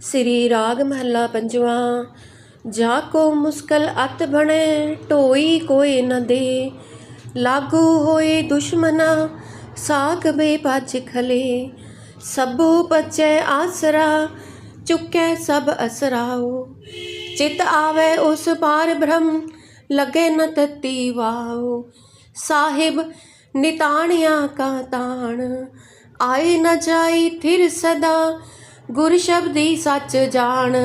ਸ੍ਰੀ ਰਾਗ ਮਹੱਲਾ ਪੰਜਵਾਂ, ਜਾ ਕੋ ਮੁਸਕਲ ਅਤ ਬਣੇ, ਢੋਈ ਕੋਏ ਨ ਦੇ। ਲਾਗੂ ਹੋਏ ਦੁਸ਼ਮਨਾ, ਸਾਗ ਬੇ ਭਜ ਖਲੇ। ਸਭੂ ਬਚੈ ਆਸਰਾ, ਚੁੱਕੈ ਸਭ ਅਸਰਾਓ ਚਿਤ ਆਵੇ ਉਸ ਪਾਰ ਬ੍ਰਹਮ, ਲਗੇ ਨ ਤਤੀ ਵਾਓ ਸਾਹਿਬ, ਨਿਤਾਣਿਆ ਕਾ ਤਾਣ, ਆਏ ਨ ਜਾਈ ਥਿਰ ਸਦਾ ਗੁਰ ਸ਼ਬਦੀ ਸੱਚ ਜਾਣ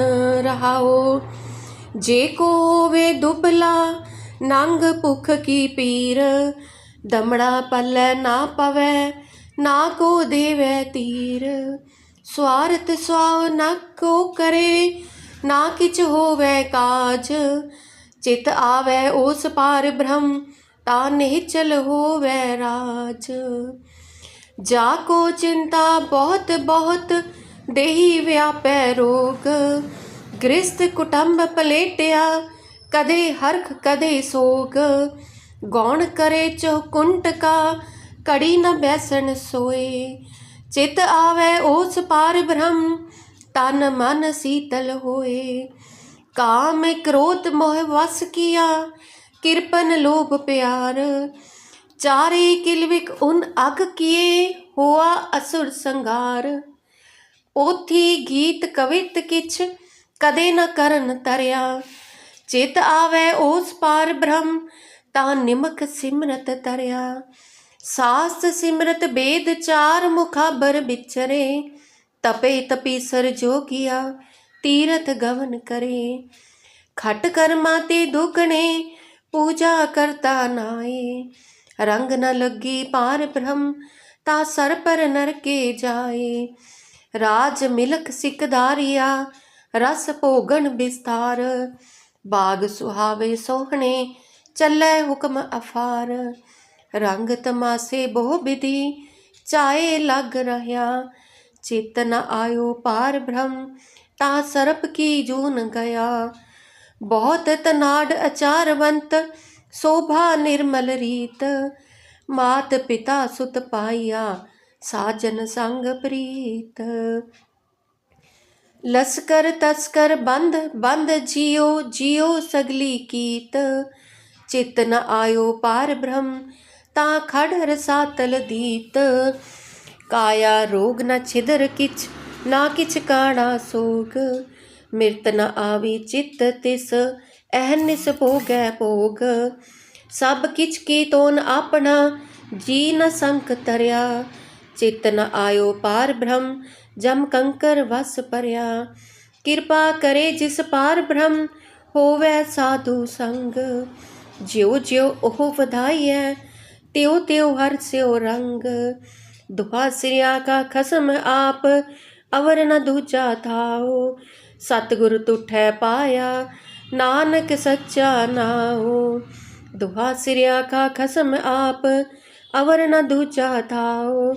ਰਹਾਓ। ਜੇ ਕੋ ਹੋਵੇ ਦੁਬਲਾ, ਨੰਗ ਭੁਖ ਕੀ ਪੀਰ। ਦਮੜਾ ਪੱਲੇ ਨਾ ਪਵੇ, ਨਾ ਕੋ ਦੇਵੇ ਤੀਰ। ਸਵਾਰਥ ਸਵਾਉ ਨਾ ਕੋ ਕਰੇ, ਨਾ ਕਿਛ ਹੋਵੇ ਕਾਜ। ਚਿਤ ਆਵੇ ਉਸ ਪਾਰ ਬ੍ਰਹਮ, ਤਾਂ ਨਿਹਚਲ ਹੋਵੇ ਰਾਜ। ਜਾ ਕੋ ਚਿੰਤਾ ਬਹੁਤ ਬਹੁਤ ਦੇਹੀ ਵਿਆਪੈ ਰੋਗ, ਗ੍ਰਸਤ ਕੁਟੰਬ ਪਲੇਟਿਆ, ਕਦੇ ਹਰਖ, ਕਦੇ ਸੋਗ। ਗੌਣ ਕਰੇ ਚਹੁਕੁੰਟ ਕਾ, ਕੜੀ ਨ ਬੈਸਣ ਸੋਏ। ਚਿਤ ਆਵੇ ਉਸ ਪਾਰ ਬ੍ਰਹਮ, ਤਨ ਮਨ ਸੀਤਲ ਹੋਏ। ਕਾਮ ਕ੍ਰੋਧ ਮੋਹ ਵਸ ਕੀਆ, ਕਿਰਪਨ ਲੋਭ ਪਿਆਰ। ਚਾਰੇ ਕਿਲਵਿਕ ਉਨ ਅਗ ਕੀਏ, ਹੋਆ ਅਸੁਰ ਸੰਗਾਰ। ਪੋਥੀ ਗੀਤ ਕਵਿਤ ਕਿਛ ਕਦੇ ਨ ਕਰਨ ਤਰਿਆ। ਚਿਤ ਆਵੇ ਉਸ ਪਾਰ ਬ੍ਰਹਮ, ਤਾਂ ਨਿਮਕ ਸਿਮਰਤ ਤਰਿਆ। ਸਾਸ ਸਿਮਰਤ ਬੇਦ ਚਾਰ ਮੁਖਾਬਰ ਵਿਚਰੇ, ਤਪੇ ਤਪੀ ਸਰ ਜੋਗਿਆ ਤੀਰਥ ਗਵਨ ਕਰੇ। ਖਟ ਕਰਮਾ ਤੇ ਦੁਗਣੇ ਪੂਜਾ ਕਰਤਾ ਨਾਏ। ਰੰਗ ਨ ਲੱਗੀ ਪਾਰ ਬ੍ਰਹਮ, ਤਾ ਸਰ ਪਰ ਨਰਕੇ ਜਾਏ। ਰਾਜ ਮਿਲਕ ਸਿਕਦਾਰੀਆ, ਰਸ ਭੋਗਣ ਵਿਸਤਾਰ। ਬਾਗ ਸੁਹਾਵੇ ਸੋਹਣੇ, ਚੱਲੇ ਹੁਕਮ ਅਫਾਰ। ਰੰਗ ਤਮਾਸੇ ਬਹੁ ਵਿਧੀ, ਚਾਏ ਲੱਗ ਰਹਾ। ਚਿਤ ਨ ਆਇਓ ਪਾਰ ਬ੍ਰਹਮ, ਤਾ ਸਰਪ ਕੀ ਜੂਨ ਗਿਆ। ਬਹੁਤ ਤਨਾੜ ਅਚਾਰਵੰਤ, ਸੋਭਾ ਨਿਰਮਲ ਰੀਤ। ਮਾਤ ਪਿਤਾ ਸੁਤ ਪਾਈਆ ਸਾਜਨ ਸੰਗ ਪ੍ਰੀਤ। ਲਸਕਰ ਤਸਕਰ ਬੰਦ ਬੰਦ ਜਿਉ ਜਿਉ ਸਗਲੀ ਕੀਤ। ਚਿਤ ਨ ਆਇਓ ਪਾਰ ਬ੍ਰਹਮ, ਤਾਂ ਖੜ ਰਸਾਤਲ ਦੀਤ। ਕਾਇਆ ਰੋਗ ਨ ਛਿਦਰ ਕਿਛ, ਨਾ ਕਿਛ ਕਾਣਾ ਸੋਗ। ਮਿਰਤ ਨ ਆਵੀ ਚਿਤ ਤਿਸ ਅਹਨਿਸ ਭੋਗੈ ਭੋਗ। ਸਭ ਕਿਛ ਕੀ ਤੋਨ ਆਪਣਾ, ਜੀ ਨ ਸੰਕ ਤਰਿਆ ਚਿਤ ਨ ਆਇਓ ਪਾਰ ਬ੍ਰਹਮ ਜਮ ਕੰਕਰ ਵਸ ਪਰਿਆ ਕਿਰਪਾ ਕਰੇ ਜਿਸ ਪਾਰ ਬ੍ਰਹਮ ਹੋਵੇ ਸਾਧੂ ਸੰਗ ਜਿਉ ਜਿਉ ਉਹ ਵਧਾਈਐ ਤਿਉ ਤਿਉ ਹਰ ਸਿਉ ਰੰਗ ਦੁਹਾ ਸਿਰਿਆ ਕਾ ਖਸਮ ਆਪ ਅਵਰ ਨ ਦੂਜਾ ਥਾਉ ਸਤਿਗੁਰ ਤੁਠੈ ਪਾਇਆ ਨਾਨਕ ਸੱਚਾ ਨਾਉ ਦੁਹਾ ਸਿਰਿਆ ਕਾ ਖਸਮ ਆਪ ਅਵਰ ਨ ਦੂਜਾ ਥਾਉ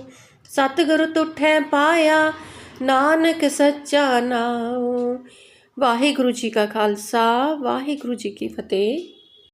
ਸਤਿਗੁਰ ਤੁਠੈ ਪਾਇਆ ਨਾਨਕ ਸੱਚਾ ਨਾਉ। ਵਾਹਿਗੁਰੂ ਜੀ ਕਾ ਖਾਲਸਾ ਵਾਹਿਗੁਰੂ ਜੀ ਕੀ ਫਤਿਹ।